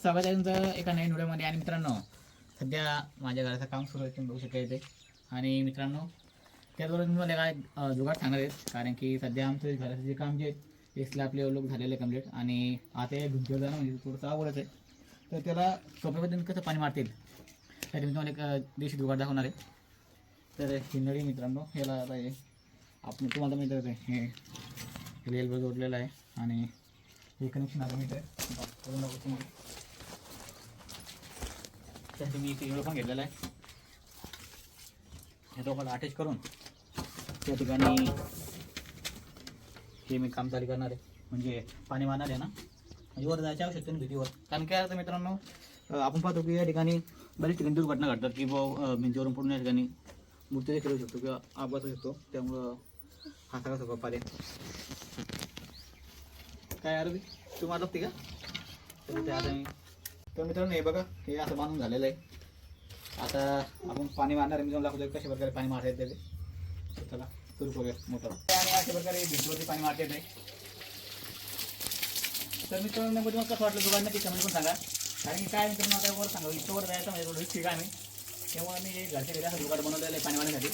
स्वागत आहे तुमचं एका नवीन व्हिडिओमध्ये आणि मित्रांनो सध्या माझ्या घराचं काम सुरू आहे तुम्ही बघू शकता येते आणि मित्रांनो त्याचबरोबर मी मला काय जुगाड सांगणार आहेत कारण की सध्या आमचं घराचं जे काम जे आहे ते स्लॅपले लोक झालेलं आहे कंप्लीट आणि आता हे भिंतीवर जाणं म्हणजे थोडंसं अवघडच आहे. तर त्याला सोप्या पद्धतीने कसं पाणी मारतील त्यासाठी मी तुम्हाला एक देशी दिवशी जुगाड दाखवणार आहे. तर हिंदळी मित्रांनो ह्याला आता हे आपण तुम्हाला माहिती आहे हे रेल्वे जोडलेलं आहे. आणि हे कनेक्शन आता मिळतं आहे. तुम्हाला. त्यासाठी मी इथे एवढं पण घेतलेला आहे. हे दोघांना अटॅच करून त्या ठिकाणी हे मी काम चालू करणार आहे. म्हणजे पाणी मारणार आहे ना? म्हणजे वर जायची आवश्यकता नाही भीतीवर. कारण काय आता मित्रांनो आपण पाहतो की या ठिकाणी बरीच ठिकाणी दुर्घटना घडतात की बाबा भिंतीवरून पूर्ण या ठिकाणी मूर्ती देखील होऊ शकतो किंवा अपघात होऊ शकतो. त्यामुळं हा सगळा सोपा पर्याय काय अरबी तू मारत का? तर ते आता मी तर मित्रांनो हे बघा हे असं बांधून झालेलं आहे. आता आपण पाणी मारणार आहे. मी जाऊन दाखवतो कशा प्रकारे पाणी मारता येते ते. चला सुरू करूया मोटर. आणि अशा प्रकारे भिंतीवरती पाणी मारता येते तर मित्रांनो नेमकं तुम्हाला कसं वाटलं दुकान नक्की कमेंट पण सांगा. कारण की काय मित्रांनो आता वर सांगा. इथं वर जायचं म्हणजे थोडं ठीक आहे? आम्ही त्यामुळे मी हे घरच्या घरी असं जुगाड बनवलेलं आहे पाणी मारण्यासाठी.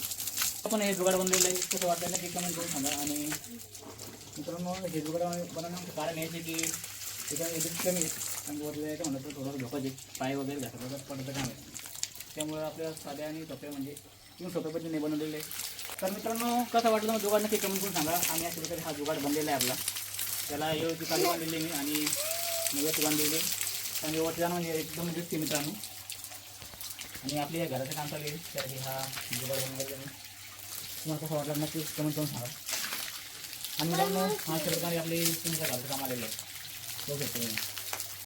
आपण हे जुगाड बनवलेलं आहे. कसं वाटलं नक्की कमेंट करून सांगा. आणि मित्रांनो हे जुगाड बनवण्याचं कारण हे की त्याच्यामुळे एडिट कमी आहे आणि वर जायचं म्हणलं तर थोडंसं धोका जे पाय वगैरे घातलं वगैरे पडतं काम आहे. त्यामुळे आपल्या साध्या आणि सोप्या म्हणजे किंवा सोप्या पद्धतीने बनवलेले. आहे तर मित्रांनो कसं वाटलं मग जुगाड नक्की कमेंट करून सांगा. आणि अशा प्रकारे हा जुगाड बनलेला आहे आपला. त्याला योग्य चालू बांधलेली मी आणि व्यवस्थित बांधलेली आणि व्यवस्थित जाणं म्हणजे एकदम दिसते मित्रांनो. आणि आपल्या या घराचं काम चालू आहे. त्यासाठी हा जुगाड बनवलेला मी. तुम्हाला कसं वाटलं नक्की कमेंट करून सांगा. आणि मित्रांनो हा अशा प्रकारे तुमच्या घराचं काम आलेलं आहे. बघू शकतो तुम्ही